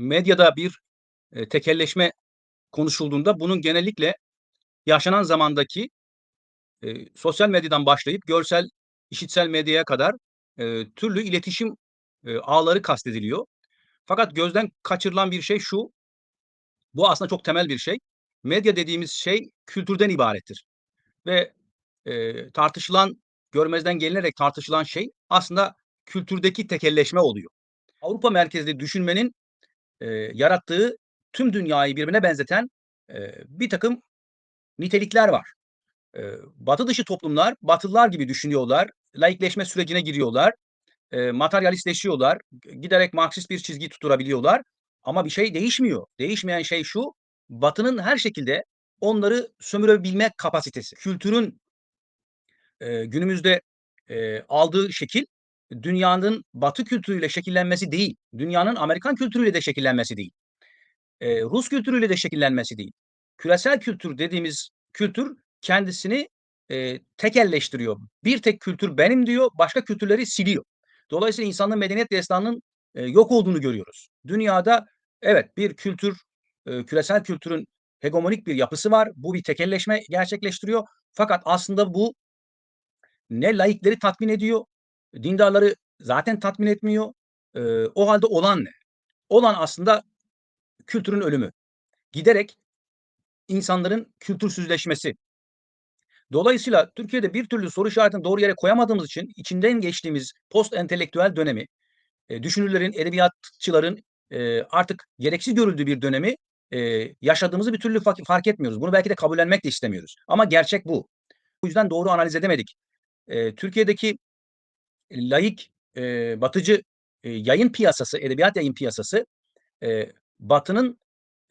Medyada bir, eee, tekelleşme konuşulduğunda bunun genellikle yaşanan zamandaki, eee, sosyal medyadan başlayıp görsel, işitsel medyaya kadar, eee, türlü iletişim, eee, ağları kastediliyor. Fakat gözden kaçırılan bir şey şu, bu aslında çok temel bir şey. Medya dediğimiz şey kültürden ibarettir ve, eee, tartışılan, görmezden gelinerek tartışılan şey aslında kültürdeki tekelleşme oluyor. Avrupa merkezli düşünmenin, eee, yarattığı tüm dünyayı birbirine benzeten, eee, birtakım nitelikler var. Eee, Batı dışı toplumlar, Batılılar gibi düşünüyorlar, laikleşme sürecine giriyorlar, eee, materyalistleşiyorlar, giderek Marksist bir çizgi tutturabiliyorlar ama bir şey değişmiyor. Değişmeyen şey şu, Batı'nın her şekilde onları sömürebilme kapasitesi. Kültürün eee, günümüzde, eee, aldığı şekil, dünyanın Batı kültürüyle şekillenmesi değil, dünyanın Amerikan kültürüyle de şekillenmesi değil, eee, Rus kültürüyle de şekillenmesi değil. Küresel kültür dediğimiz kültür kendisini, eee, tekelleştiriyor. Bir tek kültür benim diyor, başka kültürleri siliyor. Dolayısıyla insanlığın medeniyet destanının, eee, yok olduğunu görüyoruz. Dünyada evet, bir kültür, eee, küresel kültürün hegemonik bir yapısı var. Bu bir tekelleşme gerçekleştiriyor. Fakat aslında bu ne laikleri tatmin ediyor, dindarları zaten tatmin etmiyor. Eee, o hâlde olan ne? Olan aslında kültürün ölümü. Giderek insanların kültürsüzleşmesi. Dolayısıyla Türkiye'de bir türlü soru işaretini doğru yere koyamadığımız için içinden geçtiğimiz post entelektüel dönemi, eee, düşünürlerin, edebiyatçıların, eee, artık gereksiz görüldüğü bir dönemi, eee, yaşadığımızı bir türlü fark etmiyoruz. Bunu belki de kabullenmek de istemiyoruz ama gerçek bu. Bu yüzden doğru analiz edemedik. Eee, Türkiye'deki laik, eee, batıcı, eee, yayın piyasası, edebiyat yayın piyasası, eee, Batı'nın,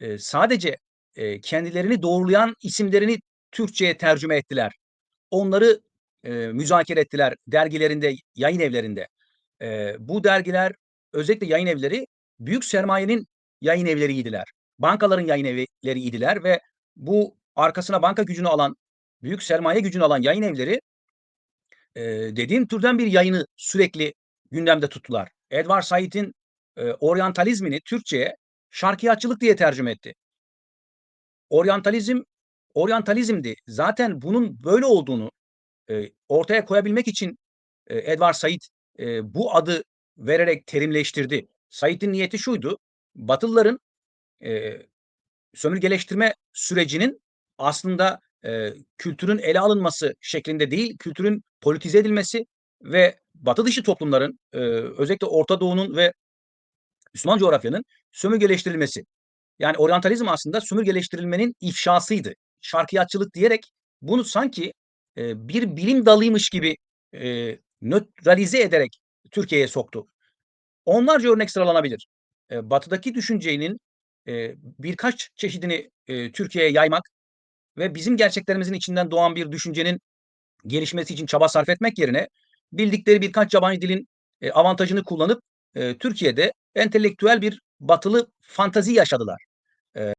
eee, sadece, eee, kendilerini doğrulayan isimlerini Türkçe'ye tercüme ettiler. Onları, eee, müzakere ettiler dergilerinde, yayın evlerinde. Eee, bu dergiler, özellikle yayın evleri, büyük sermayenin yayın evleriydiler. Bankaların yayın evleriydiler ve bu arkasına banka gücünü alan, büyük sermaye gücünü alan yayın evleri, eee, dediğim türden bir yayını sürekli gündemde tuttular. Edward Said'in, eee, oryantalizmini Türkçe'ye şarkiyatçılık diye tercüme etti. Oryantalizm, oryantalizmdi. Zaten bunun böyle olduğunu, eee, ortaya koyabilmek için, eee, Edward Said, eee, bu adı vererek terimleştirdi. Said'in niyeti şuydu, Batılıların, eee, sömürgeleştirme sürecinin aslında, eee, kültürün ele alınması şeklinde değil, kültürün politize edilmesi ve Batı dışı toplumların, eee, özellikle Orta Doğu'nun ve Müslüman coğrafyanın sömürgeleştirilmesi. Yani oryantalizm aslında sömürgeleştirilmenin ifşasıydı. Şarkiyatçılık diyerek bunu sanki, eee, bir bilim dalıymış gibi, eee, nötralize ederek Türkiye'ye soktu. Onlarca örnek sıralanabilir. Eee, batıdaki düşüncenin, eee, birkaç çeşidini, eee, Türkiye'ye yaymak ve bizim gerçeklerimizin içinden doğan bir düşüncenin gelişmesi için çaba sarf etmek yerine bildikleri birkaç yabancı dilin, eee, avantajını kullanıp, eee, Türkiye'de entelektüel bir batılı fantazi yaşadılar. Eee